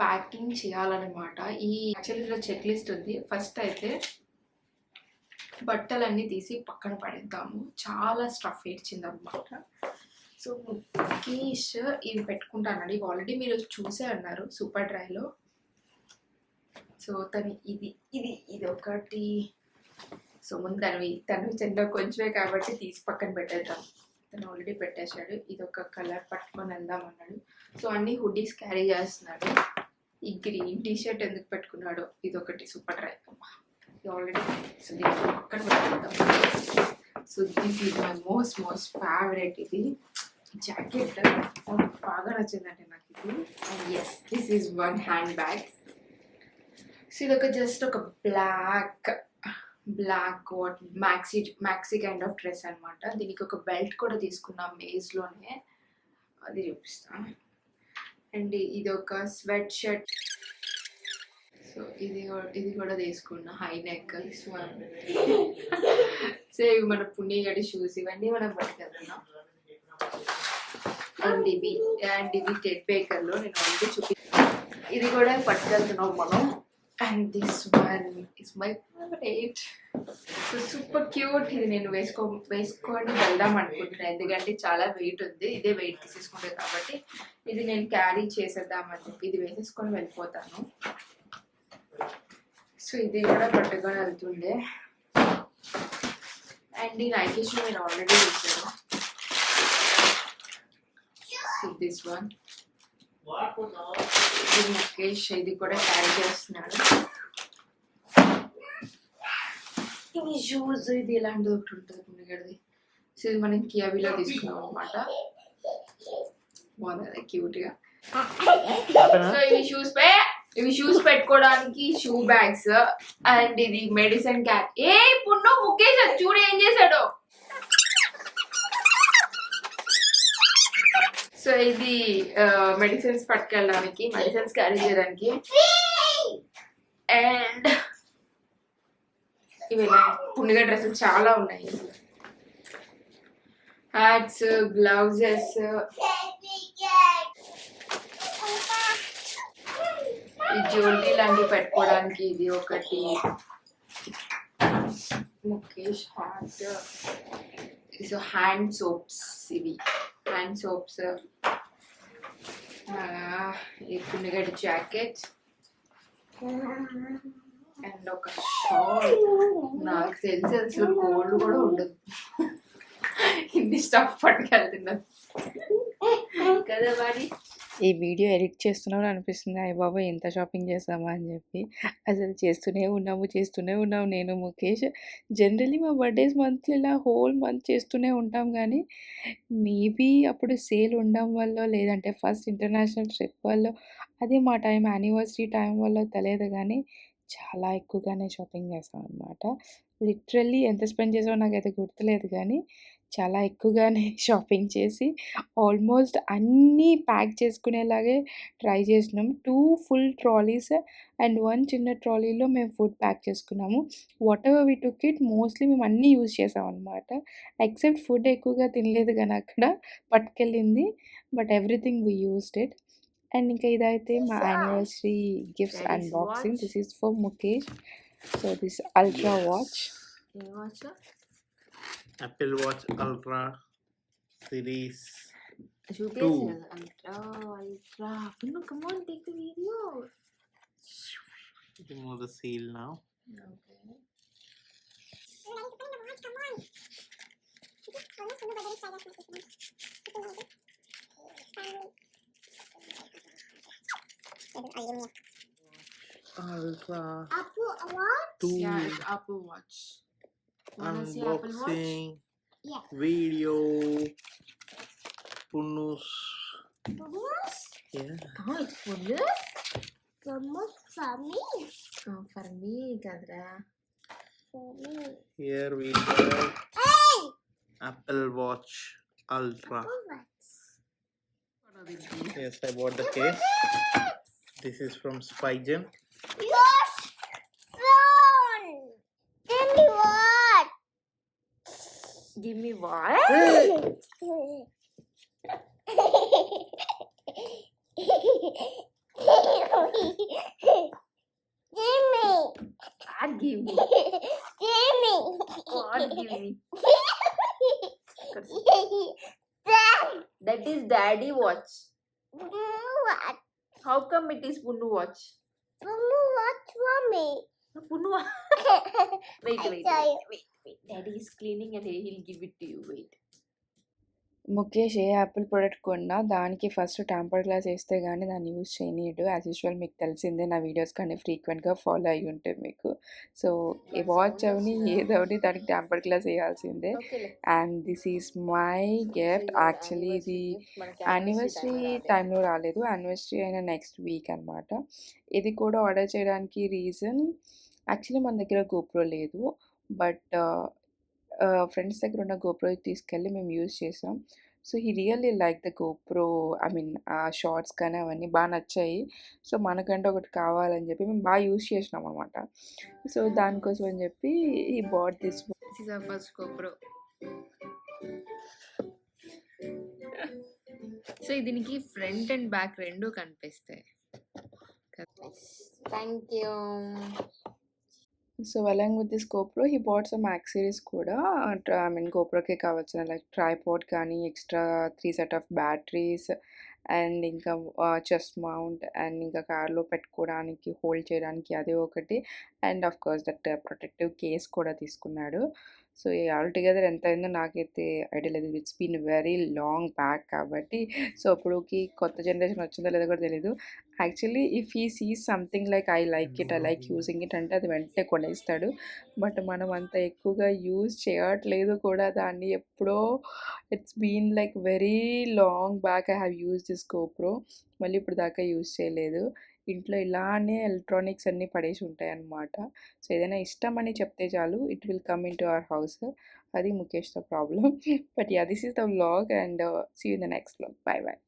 Packing చేయాలన్నమాట. ఈ actually check list ఉంది. ఫస్ట్ అయితే బట్టలన్నీ తీసి పక్కన పడేద్దాము. చాలా స్టఫ్ ఇచ్చిందనమాట సో ముఖేష్ ఇవి పెట్టుకుంటానండి. ఇవి ఆల్రెడీ మీరు చూసే అన్నారు సూపర్ డ్రైలో. సో తను ఇది ఇది ఇది ఒకటి. సో ముందు తనవి తను చిన్న కొంచెమే కాబట్టి తీసి పక్కన పెట్టేద్దాం. తను ఆల్రెడీ పెట్టేశాడు. ఇది ఒక కలర్ పట్టుకొని వెళ్దాం అన్నాడు. సో అన్ని హుడీస్ క్యారీ చేస్తున్నాడు. ఈ గ్రీన్ టీ షర్ట్ ఎందుకు పెట్టుకున్నాడో ఇది ఒకటి సూపర్ డ్రై అమ్మా ఆల్రెడీ సో దీన్ని పక్కన so this is my most most favourite ఇది. జాకెట్ బాగా నచ్చిందండి నాకు ఇది. Yes this is one hand bag so ఇది ఒక జస్ట్ ఒక black black coat maxi maxi kind of dress అనమాట దీనికి ఒక బెల్ట్ కూడా తీసుకున్నాం మేజ్లోనే అది చూపిస్తాను. అండ్ ఇది ఒక స్వెట్ షర్ట్. సో ఇది ఇది కూడా తీసుకున్నా హై నెక్ సో ఇవి మన పుణ్యగడి షూస్ ఇవన్నీ మనం పట్టుకెళ్తున్నాం. అండ్ ఇవి అండ్ ఇవి టెట్ బేకర్లో నేను ఆల్రెడీ చూపి ఇది కూడా పట్టుకెళ్తున్నాం మనం. And this one is my favourite so super cute ఇది నేను వేసుకో వేసుకొని వెళ్దాం అనుకుంటున్నాను ఎందుకంటే చాలా వెయిట్ ఉంది. ఇదే వెయిట్ తీసేసుకుంటే కాబట్టి ఇది నేను క్యారీ చేసేద్దామని చెప్పి ఇది వేసేసుకొని వెళ్ళిపోతాను. సో ఇది కూడా పట్టుకొని వెళ్తుండే. అండ్ ఈ నైటీస్ నేను ఆల్రెడీ చూసాను సో దిస్ వన్ ఇది ముఖేష్ ఇది కూడా క్యారీ చేస్తున్నాడు. ఇవి షూస్ ఇది ఇలాంటిది ఒకటి ఉంటుంది పుణ్యగడిది? సో ఇది మనం కియాబీలో తీసుకున్నాం అనమాట బాగుంది క్యూట్గా. సో ఇవి షూస్ పే ఇవి షూస్ పెట్టుకోవడానికి షూ బ్యాగ్స్ అండ్ ఇది మెడిసిన్ క్యాప్ ఏ పున్ను ముఖేష్ చూడు ఏం చేశాడు. సో ఇది మెడిసిన్స్ పట్టుకెళ్ళడానికి మెడిసిన్స్ క్యారీ చేయడానికి. అండ్ ఇవి పుండుగా డ్రెస్సులు చాలా ఉన్నాయి. హ్యాట్స్ గ్లౌజెస్ ఈ జ్యువెలరీ లాంటివి పెట్టుకోవడానికి ఇది ఒకటి. Mukesh hat so hand soaps ఇవి. హ్యాండ్ సోప్స్ ఈ పుండుగడ్డి జాకెట్ అండ్ ఒక షాల్ నాకు తెలిసి అసలు కోల్డ్ కూడా ఉండదు. ఇన్ని స్టఫ్ పట్టుకెళ్తున్నది కదా మరి? ఈ వీడియో ఎడిట్ చేస్తున్నామని అనిపిస్తుంది. అయ్య బాబా ఎంత షాపింగ్ చేస్తామా అని చెప్పి అసలు చేస్తూనే ఉన్నాము చేస్తూనే ఉన్నాము. నేను ముఖేష్ జనరలీ మా బర్త్డేస్ మంత్లో ఇలా హోల్ మంత్ చేస్తూనే ఉంటాం కానీ మేబీ అప్పుడు సేల్ ఉండడం వల్ల లేదంటే ఫస్ట్ ఇంటర్నేషనల్ ట్రిప్ వల్ల అదే మా టైం యానివర్సరీ టైం వల్ల తెలియదు కానీ చాలా ఎక్కువగానే షాపింగ్ చేస్తాం అనమాట లిటరల్లీ ఎంత స్పెండ్ చేసామో నాకైతే గుర్తులేదు కానీ చాలా ఎక్కువగానే షాపింగ్ చేసి ఆల్మోస్ట్ అన్నీ ప్యాక్ చేసుకునేలాగే ట్రై చేసినాం. Two full trolleys and one చిన్న ట్రాలీలో మేము ఫుడ్ ప్యాక్ చేసుకున్నాము. Whatever we took it mostly మేము అన్నీ యూజ్ చేసాం అనమాట ఎక్సెప్ట్ ఫుడ్ ఎక్కువగా తినలేదు కానీ అక్కడ పట్టుకెళ్ళింది but everything we used it. And ఇంకా ఇదైతే మా anniversary gifts unboxing. This is for Mukesh. So this ultra watch? Apple Watch Ultra Series Two. Showcase. Ultra, ultra. No, come on, take the video. Remove the seal now. Okay. Ultra Apple Watch? Two. Yeah, Apple Watch unboxing yeah. video. Punus. Punus? Yeah. Oh, it's Punus? Punus for me. Oh, for me, Gadra. For me. Here we go. hey! Apple Watch Ultra. Apple Watch. Yes, I bought the case. This is from Spy Yeah. Give me what? Hey. gemi var. Gemi. Kar gemi. Gemi. give me. That is daddy watch. Bunu watch. How come it is Punu watch? Bunu watch mommy. Punu watch. wait, wait, wait, wait. Wait. Daddy is cleaning and he'll give it to you. Wait. Mukesh A Apple product కొన్నా దానికి first temper glass వేస్తే కానీ దాన్ని use చేయనీయడు. As usual మీకు తెలిసిందే నా videos కానీ ఫ్రీక్వెంట్గా ఫాలో అయ్యి ఉంటాయి మీకు. సో వాచ్ అవని ఏదవని దానికి టెంపర్ గ్లాస్ వేయాల్సిందే. And this is my gift actually ఇది యానివర్సరీ టైంలో రాలేదు. యానివర్సరీ అయిన నెక్స్ట్ వీక్ అనమాట ఇది కూడా ఆర్డర్ చేయడానికి రీజన్ యాక్చువల్లీ మన దగ్గర గోప్రో లేదు. బట్ ఫ్రెండ్స్ దగ్గర ఉన్న గోప్రో తీసుకెళ్ళి మేము యూజ్ చేసాం. So he really like the GoPro I mean ah shorts కానీ అవన్నీ బాగా నచ్చాయి. సో మనకంటే ఒకటి కావాలని చెప్పి మేము బాగా యూజ్ చేసినాం అనమాట సో దానికోసం అని చెప్పి ఈ bought this first GoPro. So దీనికి ఫ్రంట్ అండ్ బ్యాక్ రెండు కనిపిస్తాయి. Thank you so along with this GoPro he bought some accessories కూడా ఐ మీన్ గోప్రోకే కావాల్సిన లైక్ ట్రైపాడ్ కానీ extra three set of batteries and ఇంకా చెస్ట్ మౌంట్ అండ్ ఇంకా కార్లో పెట్టుకోవడానికి హోల్డ్ చేయడానికి అదే ఒకటి and of course that protective case కూడా తీసుకున్నాడు. సో ఆల్టుగెదర్ ఎంత అయిందో నాకైతే ఐడియా లేదు. It's been very long back కాబట్టి సో అప్పుడుకి కొత్త జనరేషన్ వచ్చిందో లేదో కూడా తెలీదు. Actually if he sees something like I like it I like using it అంటే అది వెంటనే కొనేస్తాడు. బట్ మనం అంత ఎక్కువగా యూజ్ చేయట్లేదు కూడా దాన్ని ఎప్పుడో. It's been like very long back I have use this GoPro. మళ్ళీ ఇప్పుడు దాకా యూజ్ చేయలేదు. ఇంట్లో ఇలానే ఎలక్ట్రానిక్స్ అన్నీ పడేసి ఉంటాయి అన్నమాట సో ఏదైనా ఇష్టం అని చెప్తే చాలు it will come in to our house. అది ముఖేష్తో problem but ya this is the vlog and see in the next vlog. Bye bye